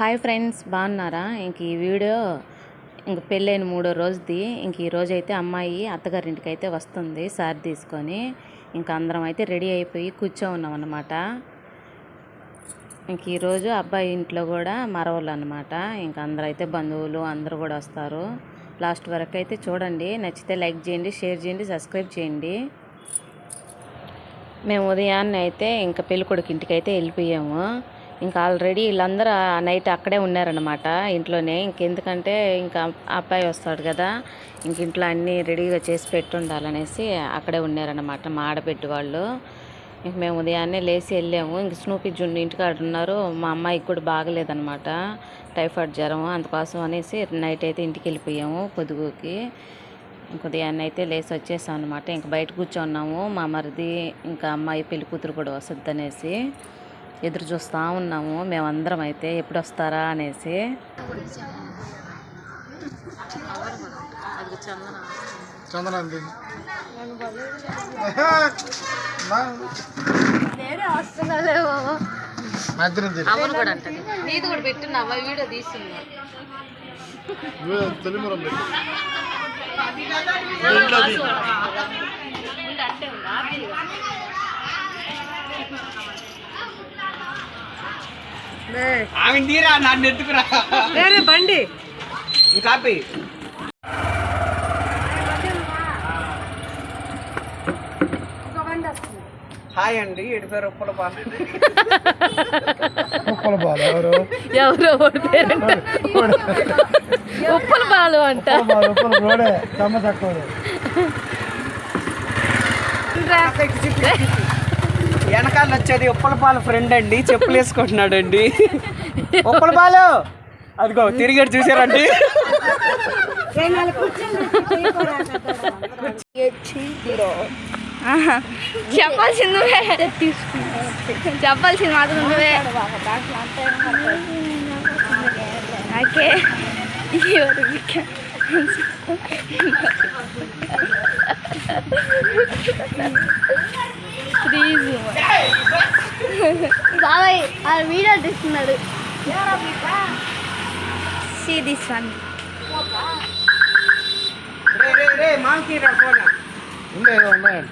Hi friends బాగున్నారా? ఇంక ఈ వీడియో ఇంక పెళ్ళైన మూడో రోజుది. ఇంక ఈ రోజు అయితే అమ్మాయి అత్తగారింటికి అయితే వస్తుంది సారి తీసుకొని. ఇంక అందరం అయితే రెడీ అయిపోయి కూర్చో ఉన్నాం అనమాట ఇంక ఈరోజు అబ్బాయి ఇంట్లో కూడా మరవలు అనమాట ఇంక అందరూ అయితే బంధువులు అందరూ కూడా వస్తారు. లాస్ట్ వరకు అయితే చూడండి. నచ్చితే లైక్ చేయండి షేర్ చేయండి సబ్స్క్రైబ్ చేయండి. మేము ఉదయాన్నే అయితే ఇంకా పెళ్ళికొడుకు ఇంటికి అయితే వెళ్ళిపోయాము. ఇంకా ఆల్రెడీ వీళ్ళందరూ ఆ నైట్ అక్కడే ఉన్నారనమాట ఇంట్లోనే. ఇంకెందుకంటే ఇంకా అబ్బాయి వస్తాడు కదా ఇంక ఇంట్లో అన్నీ రెడీగా చేసి పెట్టుండాలనేసి అక్కడే ఉన్నారనమాట మా ఆడబిడ్డ వాళ్ళు. ఇంక మేము ఉదయాన్నే లేచి వెళ్ళాము. ఇంక స్నూపి జున్ను ఇంటికాడ ఉన్నారు. మా అమ్మాయికి కూడా బాగలేదనమాట టైఫాయిడ్ జ్వరం అందుకోసం అనేసి నైట్ అయితే ఇంటికి వెళ్ళిపోయాము పొదుగుకి. ఉదయాన్నే అయితే లేచి వచ్చేసాం అనమాట ఇంక బయట కూర్చోన్నాము. మా మరిది ఇంకా అమ్మాయి పెళ్ళి కూతురు కూడా వస్తుంది అనేసి ఎదురు చూస్తూ ఉన్నాము మేమందరం అయితే ఎప్పుడు వస్తారా అనేసి చందనంది మధ్యన అవును కూడా అంటది నీది కూడా పెట్టున్నావా వీడియో తీస్తున్నా తొలిమురం పెట్టి ఆమె తీరా నన్ను ఎత్తుకురా. వేరే బండి. కాపీ హాయ్ అండి ఉప్పల బాలు. ఎవరు? ఎవరో ఒకటి పేరంట. ఉప్పుల పాలు అంట. ఉప్పల రోడే కమ్మ తక్కువ వెనకాల వచ్చేది ఉప్పలపాల ఫ్రెండ్ అండి చెప్పులు వేసుకుంటున్నాడు అండి ఉప్పలపాలు! అదిగో తిరిగాడు చూసారండి చెప్పాల్సింది నువ్వే. చెప్పాల్సింది మాత్రం నువ్వే. ఓకే. ఎవరికి ప్లీజ్ బాబాయ్ ఆ వీడియో తీస్తున్నాడు. సీ దిస్ వన్ రే రే రే మాకి రా ఫోన్. ఉండే ఏదో ఉన్నాయంట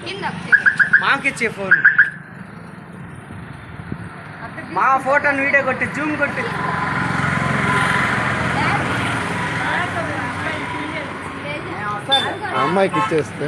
మాకిచ్చే ఫోన్. మా ఫోటోని వీడియో కొట్టి జూమ్ కొట్టి. అమ్మాయికి ఇచ్చేస్తే.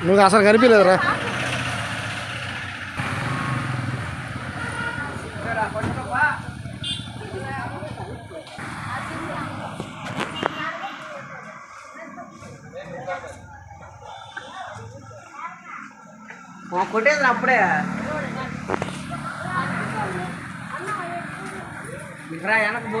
నువ్వు అసలు కనిపించలేదురా మా కొట్టేది అప్పుడే రా వెనక పో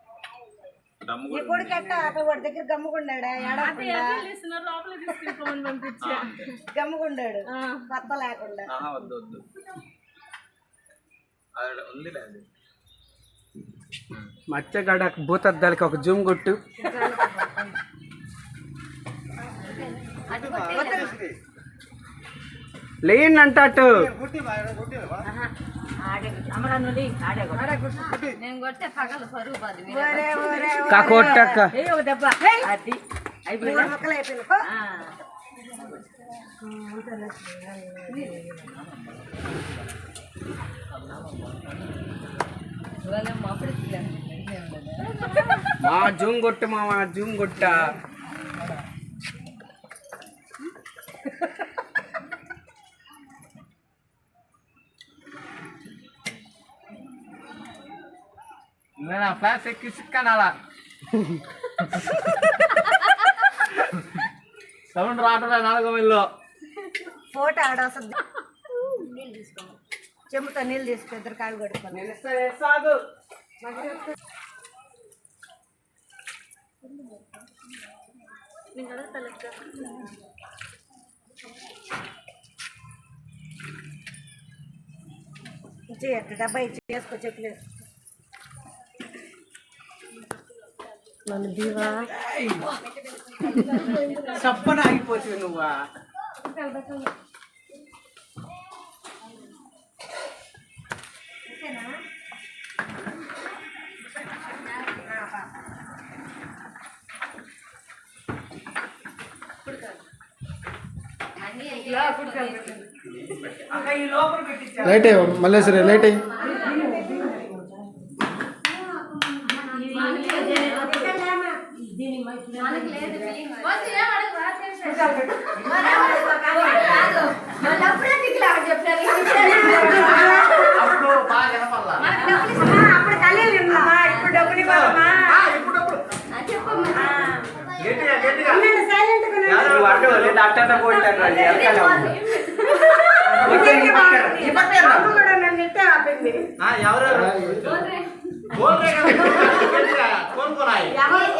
కాడి కొడుకట్ట అక్కడ వాడి దగ్గర గమ్ముకున్నాడా ఏడవకుండా గమ్ముకున్నాడు కొత్త లేకుండా. వద్దు వద్దు. ఉందిలే అది. మచ్చగాడ భూతద్దాలకి ఒక జూమ్ కొట్టు. లేని అంటట్టు కొట్టక్క మూడు ముక్కలు అయిపోయింది పో. మా జూమ్ కొట్టు మా జూమ్ కొట్ట. నేను ఫ్లాష్ ఎక్కి సిక్కనాలా సౌండ్ రావట్లే నాలుగో మిల్లో ఫోటో ఆడ వస్తుంది నీళ్ళు తీసుకో చెంబుతో నీళ్ళు తీసుకో ఇద్దరు కాళ్ళు కొట్టుకోండి సాగు ఇచ్చి అక్కడ డబ్బా ఇచ్చి వేసుకో చెప్పులు వేసుకో చప్పన ఆగిపోతుంది నువ్వా అక్క ఈ లోపల పెట్టించా లైట్ అయ్యి మల్లేశ్వరి లైట్ అయ్యి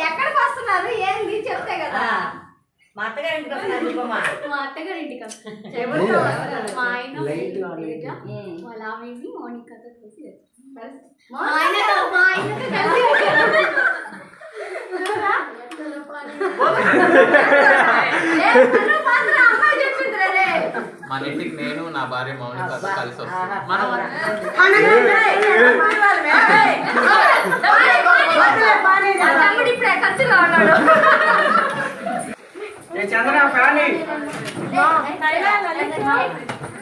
ఎక్కడికి వస్తున్నారు? ఏంది? చెప్తే కదా. మా వస్తున్నారు చెప్పమ్మా మా వస్తున్నారు. మా ఆయన తేజ, వాళ్ళ ఆమెని మౌనికతో కలిసి వచ్చారు. మా ఆయనతో మా ఆయనతో కలిసి ఏ, తను మాత్రం అమ్మాయి చెప్పిందిరా రే. మన ఇంటికి నేను నా భార్య మౌనికతో కలిసి వస్తాను మనం చంద్ర ఫ్యాని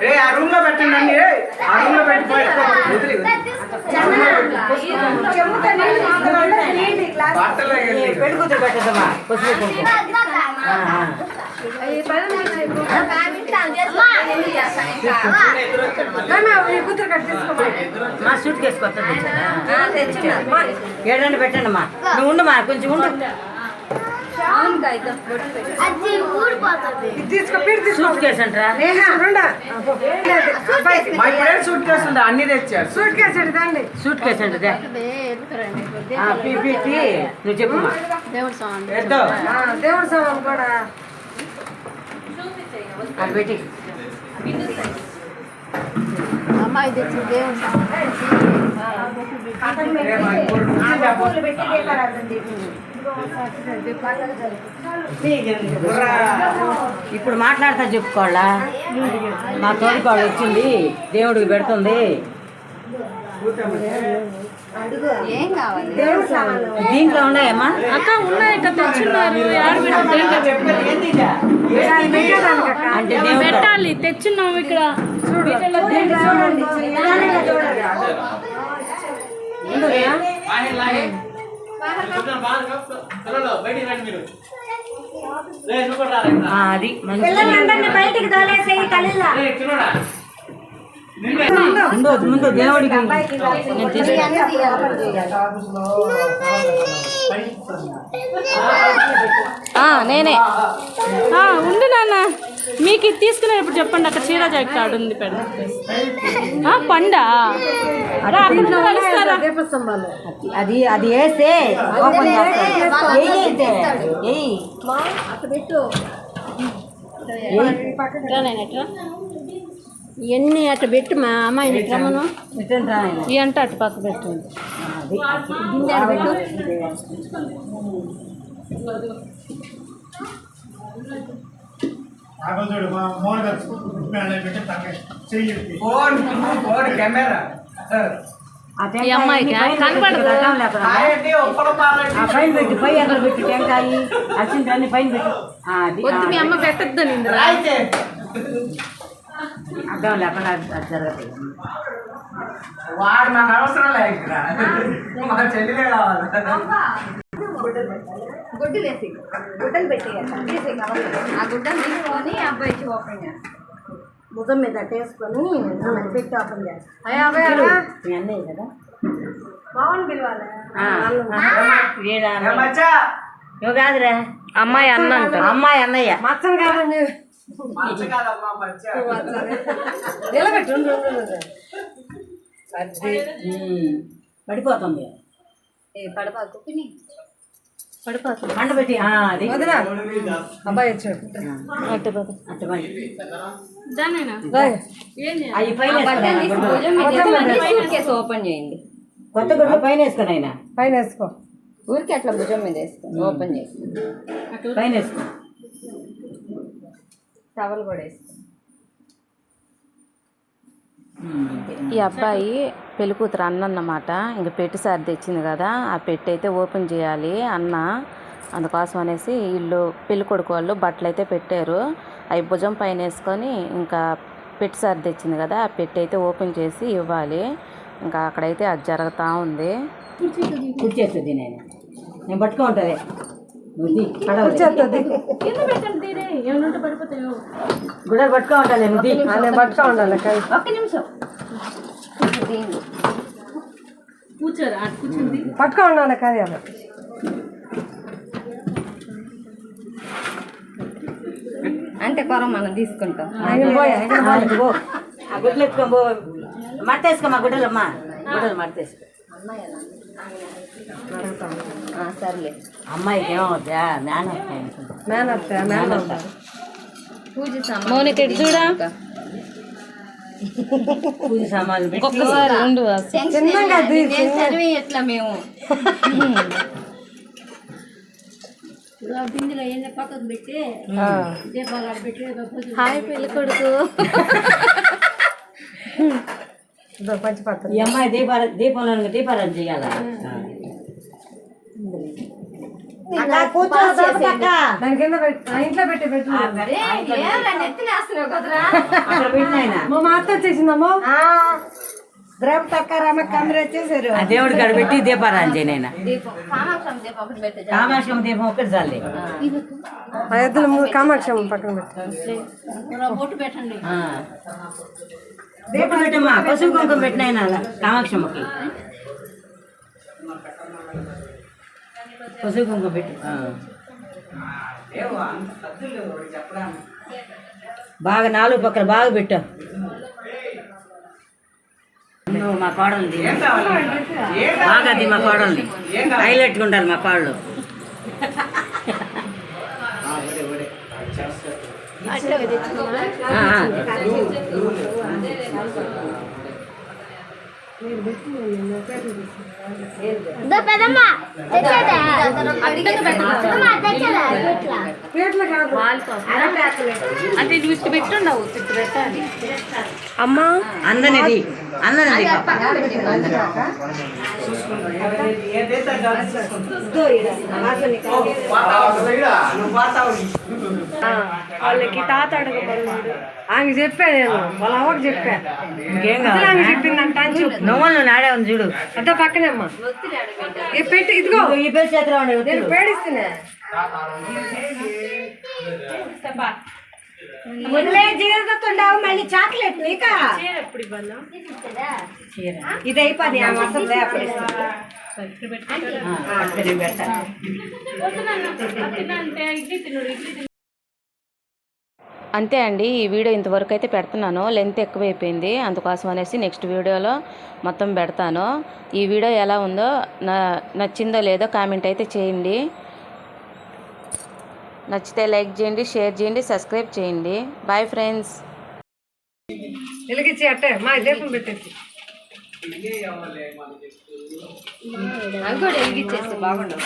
ఏ ఆ రూమ్లో పెట్టండి ఏ, ఆ రూమ్లో పెట్టి పోయి వదిలి చెంబుతో నీళ్ళు తీసుకురండి నీళ్ళు ఈ గ్లాస్ బట్టలు పెట్టుకుతురు పెట్టదమ్మా మా సూట్ కేసు కొత్తది ఏడండి పెట్టండి అమ్మా నువ్వు కొంచెం ఉండు. ఉండు. మా కేసు ఉంది అన్ని తెచ్చారు. సూట్ కేసు సూట్ కేసు నువ్వు ఎద్దో దేవుడు సామాన్ కూడా. అది పెట్టి. అమ్మాయి తెచ్చి దేవుడు ఇప్పుడు మాట్లాడతా చెప్పుకోవాలా? మా తోడుకోళ్ళు వచ్చింది దేవుడికి పెడుతుంది. ఏం కావాలి? దేవుడు సామాన్లు దీంట్లో ఉన్నాయమ్మా? అంటే పెట్టాలి. తెచ్చున్నాం ఇక్కడ. అది మంచి బయటికి తోలేసేయి కలిలా. ముందు ముందు దేవుడికి నేను ఆ, నేనే. ఆ, ఉండు నాన్న. మీకు ఇది తీసుకునేటప్పుడు చెప్పండి అక్కడ చీర జాకెట్ ఆడు ఉంది పెద్ద. ఆ, పండా? అది అది వేస్తే ఓపెన్ ఇవన్నీ అట్లా పెట్టి మా అమ్మాయిని రమ్మను. రిటర్న్ రా నాయనా. ఈ అంటే అటు పక్క టెంకాయ అమ్మాయికి కనపడదు. పైన పెట్టు పై అక్కడ పెట్టు టెంకాయ అచ్చింది అన్ని పైన పెట్టు. వద్దు మీ అమ్మ పెట్టద్దు నింద్ర అయితే అర్థం లేకుండా అది- అది జరగదు. వాడు నాకు అవసరం లేదు ఇక్కడ. మా చెల్లిలే కావాలి. గుడ్డు వేసి గుడ్డలు పెట్టేయాలి. తీసి ఆ గుడ్డలు తీసుకొని అబ్బాయికి ఓపెన్ చేస్తాం భుజం మీద వేసుకొని నన్ను పెట్టి ఓపెన్ చేస్తాను మీ అన్నయ్య కదా? పిలవాలి? కాదురా. అమ్మాయి అన్న అమ్మాయి అన్నయ్య మచ్చం కాదండి. నిలబెట్టు పడిపోతుంది. పడపాకు అది. అబ్బాయి వచ్చాడు. అట్టు ఓపెన్ చేయండి. కొత్త గుడ్డ పైన వేసుకుని ఆయన పైన వేసుకో. ఊరికి అట్లా భుజం మీద వేసుకోండి ఓపెన్ చేసి. పైన వేసుకో. టవల్ కూడా వేసుకోండి ఈ అబ్బాయి పెళ్ళి కూతురు అన్న అన్నమాట. ఇంక పెట్టి సారి తెచ్చింది కదా. ఆ పెట్టి అయితే ఓపెన్ చేయాలి అన్న. అందుకోసం అనేసి వీళ్ళు పెళ్ళి కొడుకు వాళ్ళు బట్టలు అయితే పెట్టారు. అవి భుజం పైన వేసుకొని ఇంకా పెట్టి సారి తెచ్చింది కదా. ఆ పెట్టి అయితే ఓపెన్ చేసి ఇవ్వాలి. ఇంకా అక్కడైతే అది జరుగుతూ ఉంది. కూర్చేస్తుంది నేను నేను పట్టుకో ఉండాలి ఒక్క నిమిషం. కూర్చోరు అటు కూర్చుంది. పట్టుకో ఉండాలి కానీ అలా. అంటే కొర మనం తీసుకుంటాం. ఆ, ఇది పో. ఆ గుడ్డలు ఎత్తుకొని పో. మట్టేసుకో మా గుడ్డలమ్మా. గుడ్డలు మట్టేసుకో సర్లే. అమ్మాయికి ఏమవుతుందా మేన మేనత్త మేనత్త. పూజ సామాన్ మౌనిక చూడా? పూజ సామాన్లు ఎట్లా మేము. హాయ్ పెళ్ళి కొడుకు ఈ అమ్మాయి దీపాల దీపంలో దీపారాధన చేయాలా? ఇంట్లో పెట్టి పెట్టు. మా అత్త వచ్చేసిందమ్మో. అక్క రమక్క అందరూ వచ్చేసారు ఆ దేవుడి కాడ పెట్టి దీపారాధన చేయనైనా దీపం. కామాక్షం దీపం ఒకటి కామాక్షం చాలే. ఎద్దుల ముందు కామాక్షమ్మ పక్కన పెట్టండి. దీపం పెట్టమ్మా పసుపు కుంకుమ పెట్టిన ఆయన కామాక్షమ్మకి. పసుపు కుంకుమ పెట్టి. బాగా నాలుగు పక్కల బాగా పెట్టు. నువ్వు మా కోడలు బాగా అది మా కోడల్ని హైలైట్గా ఉంటారు మా కోడలు. కాదు అంటే ఇటు ఇటు పెట్టుండవు ఇటు పెట్టాలి. అమ్మా. అందనిది. అందనిది. వాళ్ళకి తాత అడగబడు ఆమె చెప్పా నేను. వాళ్ళ అవ్వకి చెప్పా. ఇంకేం చెప్పిందంట అని చెప్పు. నువ్వు నాడే ఉంది చూడు. అంతా పక్కనే అమ్మా ఏ పెట్టి ఇదిగో. ఈ పేరు చేతిలో ఉండే నేను. పేడిస్తున్నా. మొదలే మళ్ళీ చాక్లెట్ నీకా. ఇది అయిపోయింది అప్పుడు ఇడ్లీ ఇడ్లీ అంతే అండి ఈ వీడియో ఇంతవరకు అయితే పెడుతున్నాను లెంత్ ఎక్కువైపోయింది అందుకోసం అనేసి నెక్స్ట్ వీడియోలో మొత్తం పెడతాను ఈ వీడియో ఎలా ఉందో నా నచ్చిందో లేదో కామెంట్ అయితే చేయండి నచ్చితే లైక్ చేయండి షేర్ చేయండి సబ్స్క్రైబ్ చేయండి బాయ్ ఫ్రెండ్స్ వెలిగించి అట్టే మా దీపం పెట్టేసి అది కూడా వెలిగించేస్తే బాగుండదు